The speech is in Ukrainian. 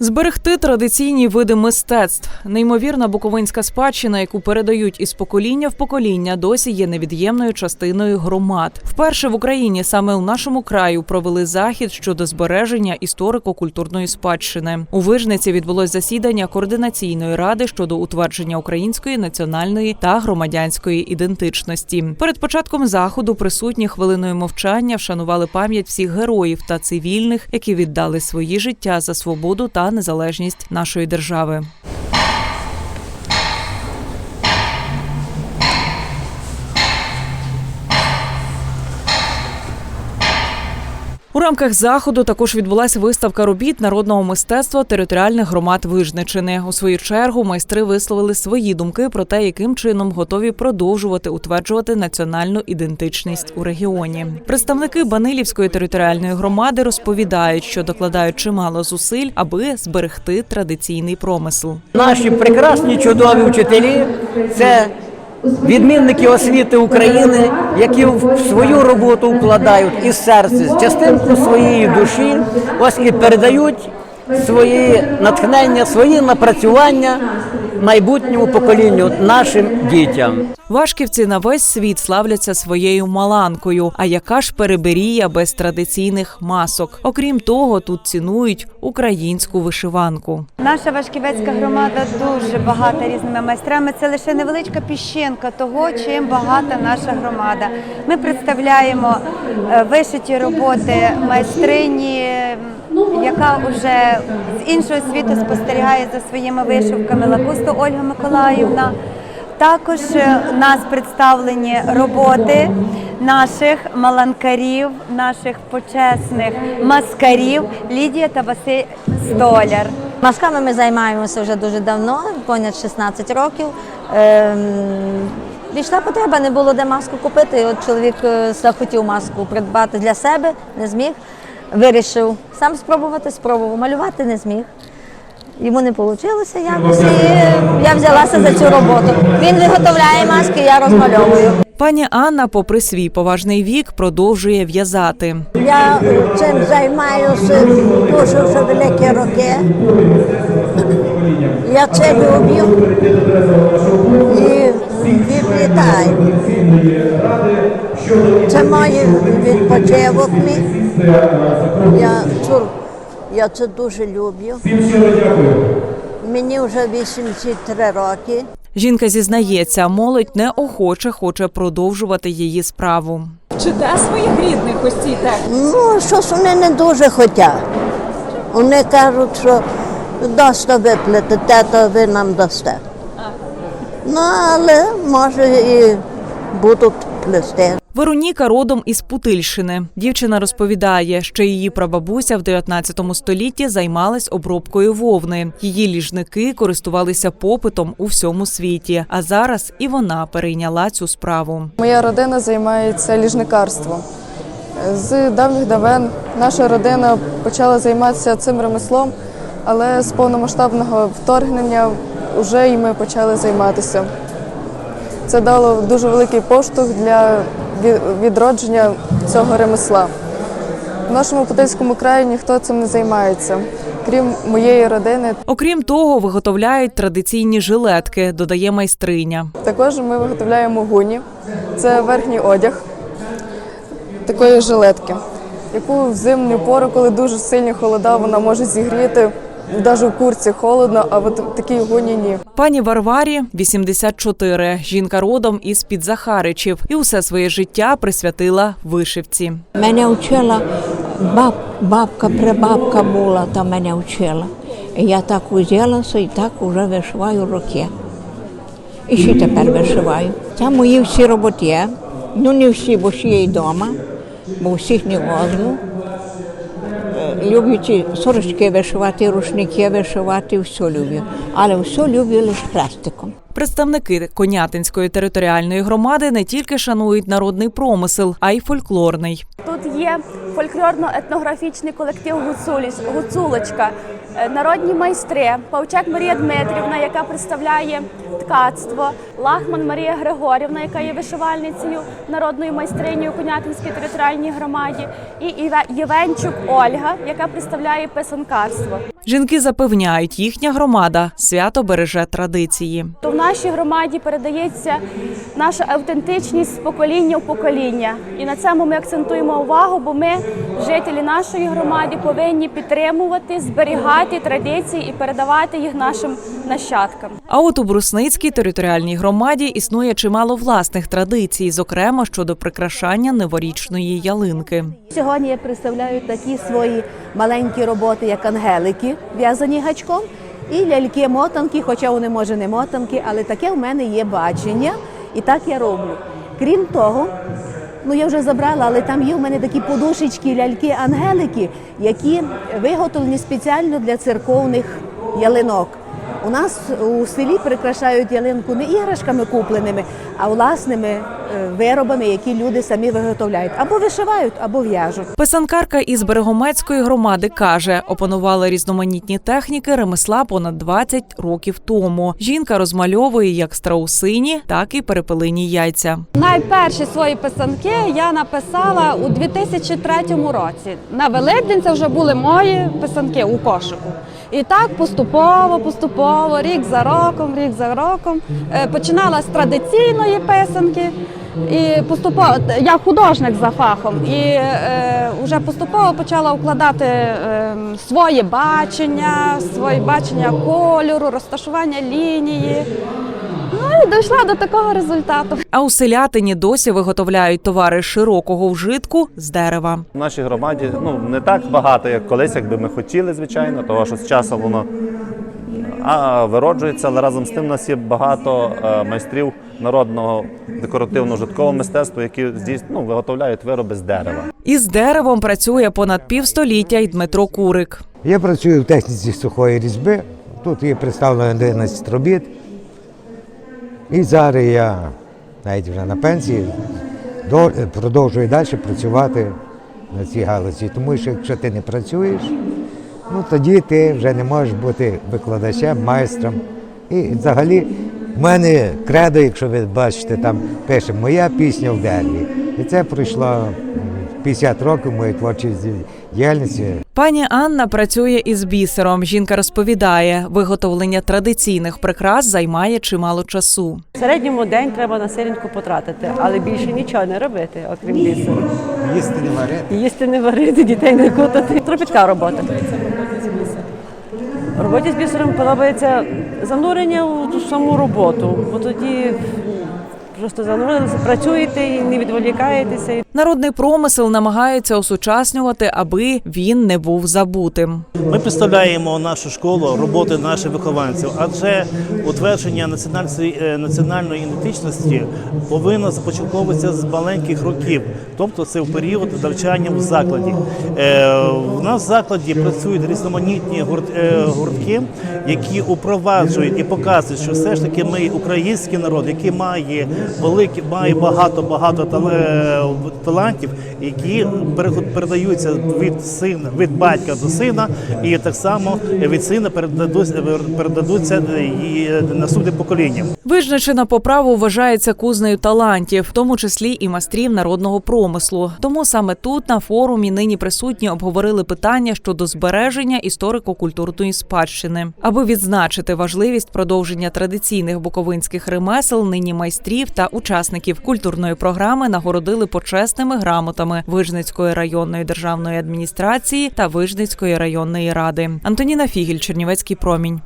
Зберегти традиційні види мистецтв. Неймовірна буковинська спадщина, яку передають із покоління в покоління, досі є невід'ємною частиною громад. Вперше в Україні саме у нашому краю провели захід щодо збереження історико-культурної спадщини. У Вижниці відбулось засідання координаційної ради щодо утвердження української національної та громадянської ідентичності. Перед початком заходу присутні хвилиною мовчання вшанували пам'ять всіх героїв та цивільних, які віддали свої життя за свободу та незалежність нашої держави. У рамках заходу також відбулася виставка робіт народного мистецтва територіальних громад Вижничини. У свою чергу майстри висловили свої думки про те, яким чином готові продовжувати утверджувати національну ідентичність у регіоні. Представники Банилівської територіальної громади розповідають, що докладають чимало зусиль, аби зберегти традиційний промисел. Наші прекрасні чудові вчителі це відмінники освіти України, які в свою роботу вкладають із серця, частинку своєї душі, ось і передають свої натхнення, свої напрацювання майбутньому поколінню, нашим дітям. Вашківці на весь світ славляться своєю маланкою. А яка ж переберія без традиційних масок? Окрім того, тут цінують українську вишиванку. Наша Вашківецька громада дуже багата різними майстрами. Це лише невеличка піщинка того, чим багата наша громада. Ми представляємо е, вишиті роботи майстрині, яка вже з іншого світу спостерігає за своїми вишивками. Лакусто Ольга Миколаївна. Також е, у нас представлені роботи наших маланкарів, наших почесних маскарів Лідія та Василь Столяр. Масками ми займаємося вже дуже давно, понад 16 років. Ем, Пішла потреба, не було де маску купити. От чоловік е, захотів маску придбати для себе, не зміг. Вирішив сам спробувати, спробував. Малювати не зміг. Йому не вийшло якось, і я взялася за цю роботу. Він виготовляє маски, я розмальовую. Пані Анна, попри свій поважний вік, продовжує в'язати. Я цим займаюся дуже вже великі роки. Я це люблю і відлітаю. Це мій відпочинок. мій. Я, я це дуже люблю. Мені вже 83 роки. Жінка зізнається, молодь неохоче хоче продовжувати її справу. Вчите своїх рідних ось цій техніці? Ну, щось вони не дуже хочуть. Вони кажуть, що дасте виплатите, то ви нам дасте. Ну, але може і будуть плести. Вероніка родом із Путильщини. Дівчина розповідає, що її прабабуся в 19 столітті займалась обробкою вовни. Її ліжники користувалися попитом у всьому світі. А зараз і вона перейняла цю справу. Моя родина займається ліжникарством. З давніх давен наша родина почала займатися цим ремеслом, але з повномасштабного вторгнення вже і ми почали займатися. Це дало дуже великий поштовх для відродження цього ремесла. В нашому Путильському краї ніхто цим не займається, крім моєї родини. Окрім того, виготовляють традиційні жилетки, додає майстриня. Також ми виготовляємо гуні. Це верхній одяг такої жилетки, яку в зимню пору, коли дуже сильні холода, вона може зігріти. Навіть в курці холодно, а от такі гуні ні. Пані Варварі 84. Жінка родом із під Захаричів і усе своє життя присвятила вишивці. Мене вчила баб, бабка, прабабка була, та мене вчила. І я так узялася і так вже вишиваю роки. І ще тепер вишиваю. Це мої всі роботи. Ну не всі, бо ще є й вдома, бо всіх не возьму. Ці сорочки вишивати, рушники вишивати, все люблю. Але все люблю лише хрестиком. Представники Конятинської територіальної громади не тільки шанують народний промисел, а й фольклорний. Тут є фольклорно-етнографічний колектив Гуцулочка, е, народні майстри, Павчак Марія Дмитрівна, яка представляє ткацтво, Лахман Марія Григорівна, яка є вишивальницею народною майстринею у Конятинській територіальній громаді, і Євенчук Ольга, яка представляє писанкарство. Жінки запевняють, їхня громада свято береже традиції. Нашій громаді передається наша автентичність з покоління в покоління. І на цьому ми акцентуємо увагу, бо ми, жителі нашої громади, повинні підтримувати, зберігати традиції і передавати їх нашим нащадкам. А от у Брусницькій територіальній громаді існує чимало власних традицій, зокрема щодо прикрашання новорічної ялинки. Сьогодні я представляю такі свої маленькі роботи, як ангелики, в'язані гачком, і ляльки-мотанки, хоча вони може не мотанки, але таке в мене є бачення, і так я роблю. Крім того, ну я вже забрала, але там є в мене такі подушечки, ляльки-ангелики, які виготовлені спеціально для церковних ялинок. У нас у селі прикрашають ялинку не іграшками купленими, а власними виробами, які люди самі виготовляють. Або вишивають, або в'яжуть. Писанкарка із Берегомецької громади каже, опанувала різноманітні техніки ремесла понад 20 років тому. Жінка розмальовує як страусині, так і перепелині яйця. Найперші свої писанки я написала у 2003 році. На Великдень це вже були мої писанки у кошику. І так поступово, поступово, рік за роком, рік за роком. Е, Починала з традиційної писанки. І поступово я художник за фахом, і е, вже поступово почала вкладати е, своє бачення, своє бачення кольору, розташування лінії. Ну і дійшла до такого результату. А у селятині досі виготовляють товари широкого вжитку з дерева. В нашій громаді ну, не так багато, як колись, як би ми хотіли, звичайно, тому що з часом воно а, вироджується, але разом з тим у нас є багато е, майстрів народного декоративно-житкового мистецтва, які ну, виготовляють вироби з дерева. Із деревом працює понад півстоліття й Дмитро Курик. Я працюю в техніці сухої різьби. Тут є представлено 11 робіт. І зараз я навіть вже на пенсії до- продовжую далі працювати на цій галузі. Тому що якщо ти не працюєш, ну тоді ти вже не можеш бути викладачем, майстром. І взагалі в мене кредо, якщо ви бачите, там пише Моя пісня в дереві. І це пройшло м, 50 років моєї творчої діяльності. Пані Анна працює із бісером. Жінка розповідає, виготовлення традиційних прикрас займає чимало часу. В середньому день треба на сирінку потратити, але більше нічого не робити, окрім бісеру. Їсти не варити. Їсти не варити, дітей не кутати. Тропітка робота. Роботі з бісером подобається занурення у ту саму роботу, бо тоді просто занурилися, працюєте і не відволікаєтеся. Народний промисел намагаються осучаснювати, аби він не був забутим. Ми представляємо нашу школу, роботи наших вихованців, адже утвердження національної, е, національної ідентичності повинно започатковуватися з маленьких років, тобто це в період навчання в закладі. Е, У нас в закладі працюють різноманітні е, гуртки, які упроваджують і показують, що все ж таки ми український народ, який має великі, має багато багато талантів, які передаються від сина від батька до сина, і так само від сина передадуться і наступним поколінням. Визначена по праву вважається кузнею талантів, в тому числі і майстрів народного промислу. Тому саме тут на форумі нині присутні обговорили питання щодо збереження історико-культурної спадщини. Аби відзначити важливість продовження традиційних буковинських ремесел, нині майстрів та учасників культурної програми нагородили почесними грамотами Вижницької районної державної адміністрації та Вижницької районної ради. Антоніна Фігіль, Чернівецький промінь.